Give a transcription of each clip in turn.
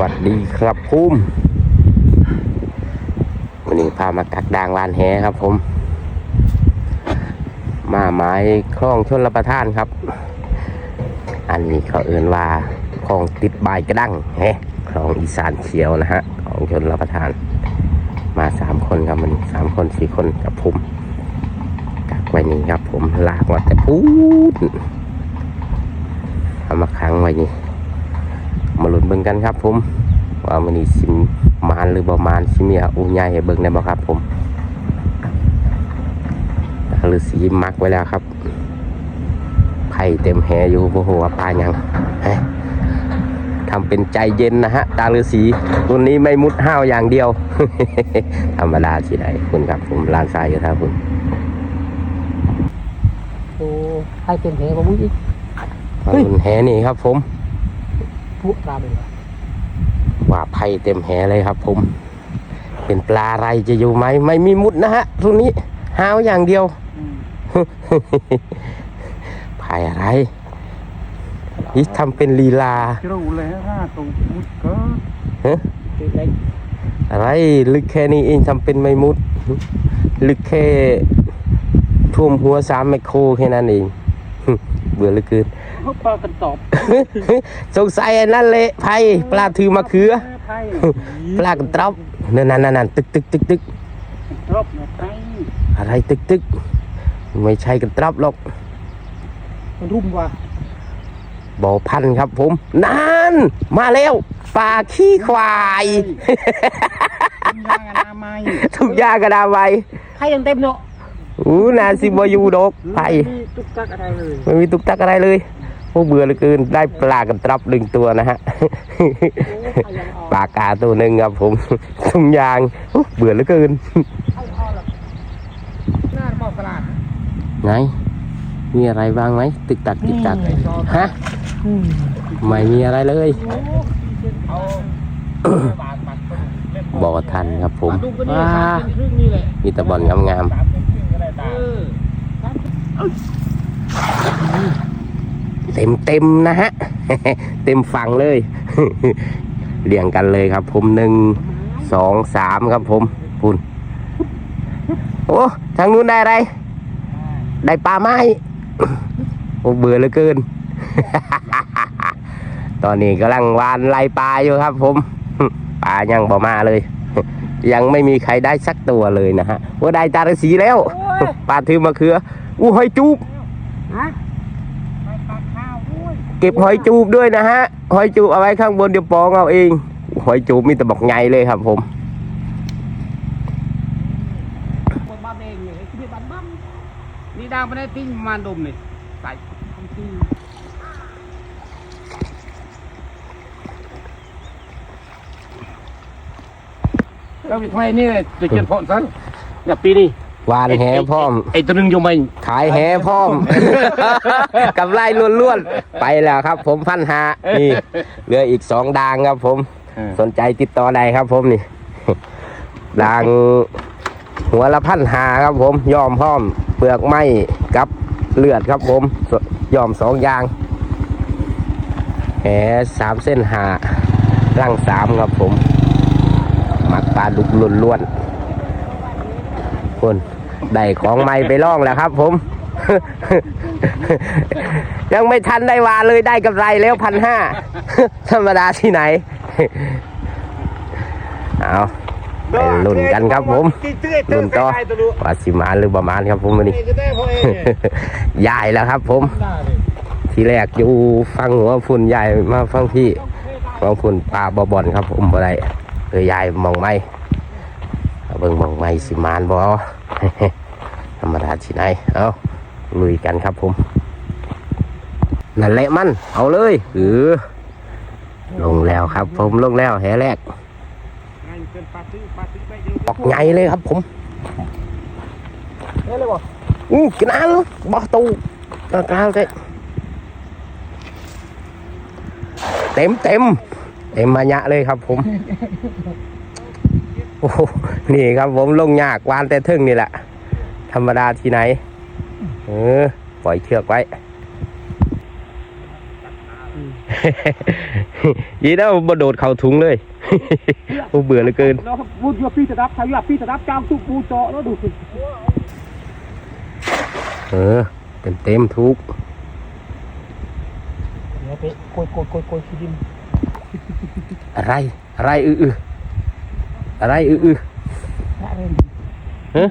วัสดีครับพุ่มวันนี้พามากักดางวานแหครับผม มาไม้คลองชนรับประทานครับ อันนี้เขาเอื่นว่าคลองติดบายกระดังแฮคลองอีสานเขียวนะฮะของชนรับประทาน มาสามคนครับมันสามคนสี่คนกับผมกักไว้นี่ครับ ผมลากมาแต่พูดเอามาค้างไว้นี่ มาลุ้นเบิ่งกันครับ ผมว่ามันนี่สิมานหรือบ่มานสิมีอูใหญ่ให้เบิ่งได้บ่ครับ ผมตาฤาษีมักไว้แล้วครับไผ่เต็มแหอยู่บ่ฮู้ว่าปลาหยังเฮ้ยทำเป็นใจเย็นนะฮะ ตาฤาษีรุ่นนี้ไม่มุดห้าวอย่างเดียว ธรรมดาสิได้คุณครับผมลานทรายอยู่ท่าคุณโอ้ให้เต็มเหบ่มึงอีกมาลุ้นแหนี่ครับผม ผู้ปลาเป็นไรว่าไผ่เต็มแหเลยครับ ผม เป็นปลาอะไรจะอยู่ไหมไม่มีมุดนะฮะรุ่นนี้ห้าวอย่างเดียวไผ่อะไรนี่ทำเป็นลีลาที่เราเลยห้าตัวมุดก็ฮะคือเล็กอะไรลึกแค่นี้เองทำเป็นไม่มุด ลึกแค่ท่วมหัวสามไมโครแค่นั้นเองเบื่อเหลือเกิน เขาปลากันตอบสงสัยอันนั่นเละไผ่ปลาถือมะเขือ ไพ่ปลากระตรอบนั่นนั่นนั่นตึกตึกตึกตึกรอบนะไพ่อะไรตึกตึกไม่ใช่กระตรอบหรอกมันรุ่มว่าบ่อพันธุ์ครับผม นั่น มาแล้วปลาขี้ควายยางอนามัยทุกอยางกระดาไว้ให้ยังเต็มเนาะอู้นาซิบอยูดอกไปมีตุกตักอะไรเลย ไม่มีตุกตักอะไรเลย โอ้เบื่อเหลือเกินได้ปลากันตรับหนึ่งตัวนะฮะโอ้ให้ยังออกปลากาตัวหนึ่งครับผมทุงยางโอ้เบื่อเหลือเกินให้ออกหรอกหน้าบอกตลาดไหนมีอะไรบ้างไหมตึกตักตึกตักฮะอืมไม่มีอะไรเลยเอาบาทบัตรเล่นบ่อทันครับผมดูกันนี่ว้าสามเป็นครึ่งนี่แหละมีแตะบอลงามสามเป็นครึ่งก็ได้เอตาอๆ เต็มเต็มๆนะฮะ เต็มฝั่งเลยเรียงกันเลยครับ ผมหนึ่งสองสามครับผมปุ่นโอ้ทางนู้นได้อะไร ได้ปลาไม้โอ้เบื่อเหลือเกิน ตอนนี้กำลังวานไล่ปลาอยู่ครับ ผมปลายังบ่มาเลย ยังไม่มีใครได้สักตัวเลยนะฮะว่าได้ตาฤาษีแล้วปลาถือมะเขืออู้หอยจูบ ฮะ ไปตักข้าวด้วย เก็บหอยจูบด้วยนะฮะ หอยจูบเอาไว้ข้างบนเดี๋ยวปองเอาเอง หอยจูบมีแต่บอกใหญ่เลยครับผมคนบ้านเองเนี่ยที่นี่บ้านบ้านนี่ดังไปได้ติ้งประมาณดมนี่ใส่ทำติ้งแล้วทำไมนี่จะเจ็ดพอนสั้นเนี่ยปีนี้ วานแหพร้อม ไอ้ตัวหนึงยังไม่ขายแหพร้อมกำไรล้วนๆ ไปแล้วครับ ผมพันหานี่เหลืออีกสองดางครับ ผม สนใจติดต่อได้ครับ ผมนี่ดางหัวละพันหาครับ ผมยอมพร้อม เปลือกไม้กับเลือดครับ ผมยอมสองอย่างแหสามเส้นหาร่างสามครับผม หมักปลาดุกล้วนๆคน ได้ของใหม่ไปล่องแล้วครับ ผม ยังไม่ทันได้วาเลยได้กำไรแล้วพันห้าธรรมดาที่ไหน เอาไปลุ้นกันครับผมลุ้นต่อว่าสิมานหรือประมาณครับผมวันนี้ยายแล้วครับ ผม ทีแรกอยู่ฟังหัวฝุ่นใหญ่มาฟังพี่ฟังฝุ่นปลาบอบอนครับผมบ่ได้เลยยายมองไม่เบิ่งมองไม่สิมานบ่ ธรรมดาที่ไหนเอาลุยกันครับผมนั่นแหละมัน เอาเลยเออลงแล้วครับ ผมลงแล้วแหแรกออกใหญ่เลยครับผมเฮ้ยเลยบอกอู้กินน้ำเลยบ่ตูกลางเลยเต็มเต็มเต็มมาญะเลยครับผม โอ้โหนี่ครับผมลงยากวานแต่ทึ่งนี่แหละ ธรรมดาที่ไหน เออ ปล่อยเชือกไว้ยีแล้วบ่โดดเข่าถุงเลยโอ้เบื่อเหลือเกินแล้วพูดว่าพี่จะรับใช้ว่าพี่จะรับจ้างทุกปูโจแล้วดูสิเออเต็มเต็มๆทุกเดี๋ยวไปโกยโกยโกยโกยขี้ดินอะไร อะไรอือ อืออะไรอืออืออะไรฮะ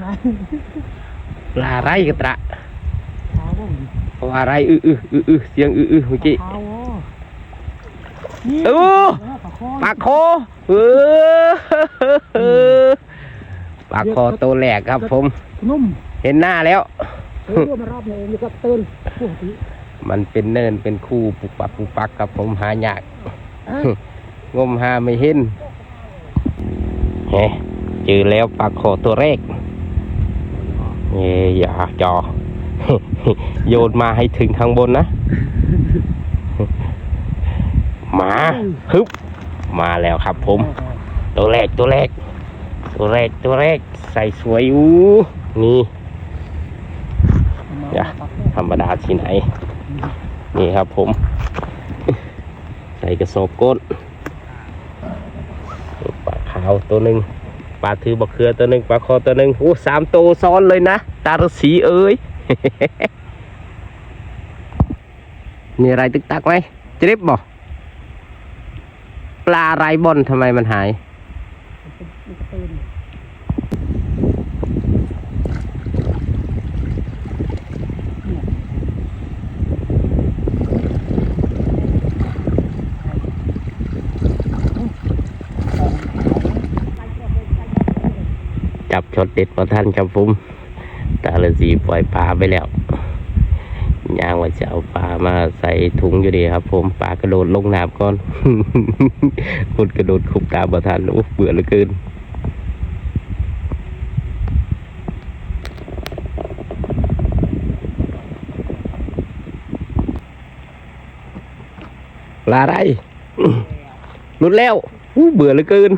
ปลาอะไรกระตระเท้าว่าเอาอะไรอืออืออืออือเสียงอืออือเมื่อกี้เท้านี่โอ้ปากคอปลาโคเออปลาโคตัวแหลกครับผมนุ่มเห็นหน้าแล้วเออมารอบนี้นี่ก็เตือนปกติมันเป็นเนินเป็นคู่ปุกปักปุกปักครับผมหายากงมหาไม่เห็น เฮ้เจอแล้วปลาโคตัวแรกเอ้ยอย่าจอ โยนมาให้ถึงทางบนนะ มาฮึบมาแล้วครับผม ตัวแรกตัวแรก ตัวแรกตัวแรก ใส่สวยอู้นี่อย่าธรรมดาที่ไหน นี่ครับผม ใส่กระสอบก้น ขาวตัวหนึ่งปลาถือบักเขือตัวหนึ่งปลาคอตัวหนึ่งโอ้สามตัวซ้อนเลยนะ ตาฤษีเอ้ยมีอะไรตึกตักไหมจริบบ่ปลาไรบอนทำไมมันหายับช็อตเด็ดพอท่านครับผมตาละสีปล่อยปลาไปแล้วย่างว่าจะเอาปลามาใส่ถุงอยู่ดีครับ ผมปลากระโดดลงน้ำก่อนพุดกระโดดขุบตาประท่านโอ้เบื่อเหลือเกินปลาอะไรหลุดแล้วอู้เบื่อเหลือเกิน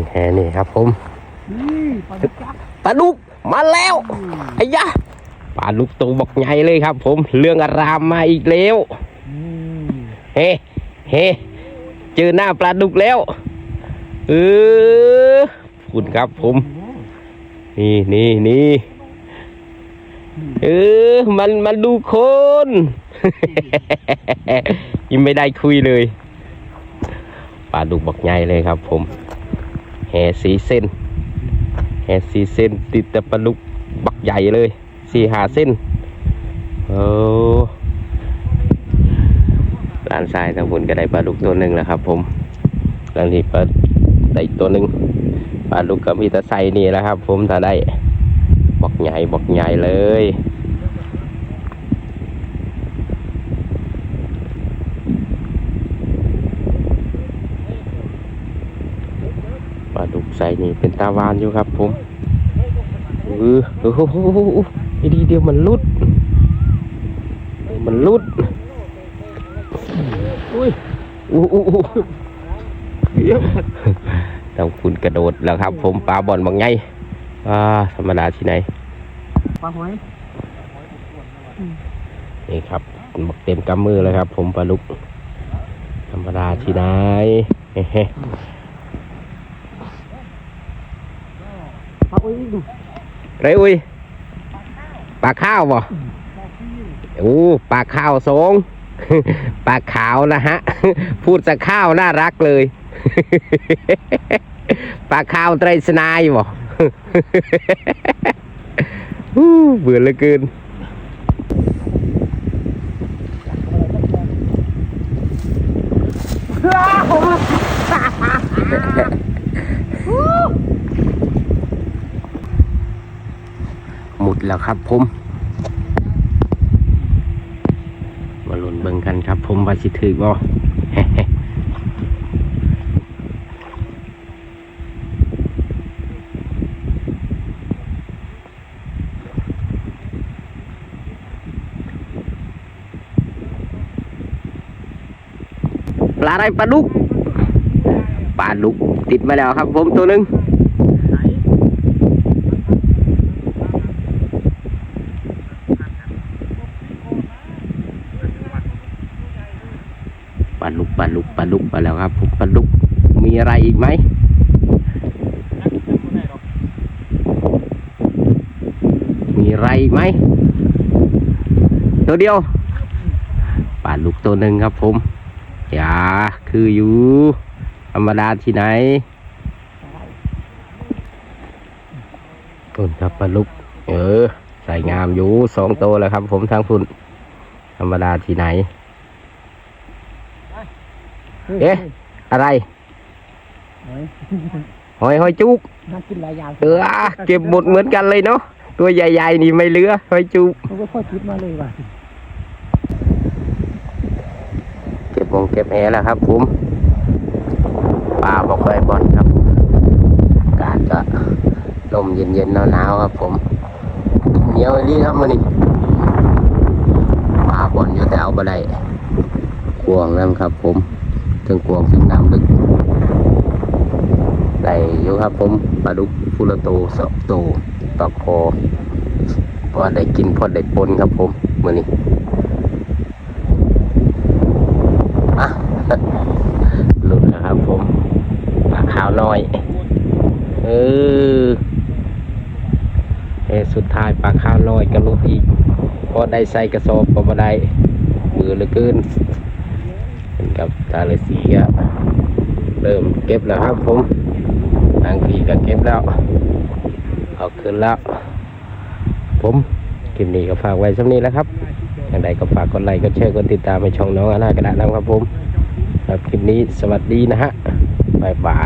เบิ่งแหนี่ครับผมนี่ปลาดุกยักษ์ปลาดุกมาแล้วไอ้ยะปลาดุกตัวบักใหญ่เลยครับ ผมเรื่องอารามมาอีกแล้วนี่เฮ้เฮ้เจอหน้าปลาดุกแล้วเออคุณครับผม นี่นี่นี่เออ มันมันดูคนยังไม่ได้คุยเลยปลาดุกบักใหญ่เลยครับผม แห่สีเส้น แห่สีเส้น ติดแต่ปลาดุกบักใหญ่เลยสี่หาเส้นโอ้ลานทรายทางบนก็ได้ปลาดุกตัวหนึ่งแล้วครับผมแล้นี่ปลาได้อีกตัวหนึ่งปลาดุกก็มีแต่ใส่นี่แหล้วครับ ผมถ้าได้บักใหญ่บักใหญ่เลยปลาดุกใส่ นี่เป็นตาวานอยู่ครับผมเออโอ้โหไอ้ดีเดียวมันลุด มันลุดอุ้ยอู้อู้อู้เดี๋ยวต้องคุณกระโดดแล้วครับ ผมปลาบอลบางไงอ่าธรรมดาที่ไหนปลาหอยนี่ครับหมกเต็มกำมือเลยครับ ผมปลาลุก ธรรมดาที่ไหนเฮ้เฮ้ ปลาอุ้ยดูไรอุ้ยปลาข้าวบ่โอ้ปลาข้าวสงปลาขาวนะฮะ พูดจะข้าวน่ารักเลยปลาข้าวไตรสนายบ่อู้เบื่อเหลือเกินหมด แล้วครับผมมาลุ้นเบิ่งกันครับ ผมว่าสิถือบ่ปลาอะไรปลาดุกปลาดุกติดมาแล้วครับ ผมตัวหนึ่ง ลาดุกปลาดุกปลาดุกไปแล้วครับผมปลาดุกมีอะไรอีกไหมมีอะไรอีกไหมตัวเดียวปลาดุกตัวหนึ่งครับผมอย่าคืออยู่ธรรมดาที่ไหนต้นครับปลาดุก เออใส่งามอยู่สองตัวแล้วครับ ผมทางคุณธรรมดาที่ไหน เอ๊ะอะไรหอยหอยจุกน่ากินหลายอย่างเออเก็บหมดเหมือนกันเลยเนาะตัวใหญ่ๆนี่ไม่เหลือหอยจุกมันก็ค่อยคิดมาเลยว่ะเก็บวงเก็บแหแล้วครับผมปลาบอกไปบอลครับอากาศก็ลมเย็นๆหนาวๆครับผมเหนียวอีหลีครับมันนี่ปลาบอลอยู่แต่เอาไปได้กวงนั่นครับผม ถึงกวงถึงน้ำลึกได้อยู่ครับผมปลาดุกฟูละโตสองโตตอกคอพอได้กินพอได้ปนครับผมมื่อนี้อะหลุดนะครับผมปลาขาวน้อย เออเอสุดท้ายปลาขาวน้อยก็หลุดอีกพอได้ใส่กระสอบก็บ่ได้มือเหลือเกิน กับตาเลสีก็เริ่มเก็บแล้วครับผมนางพีก็เก็บแล้ว เอาขึ้นแล้ว ผมคลิปนี้ก็ฝากไว้สักนี้แล้วครับอย่างไรก็ฝากกดไลค์กดแชร์กดติดตามไปช่องน้องอาณากระดาษนะครับผมสำหรับคลิปนี้สวัสดีนะฮะบ๊ายบาย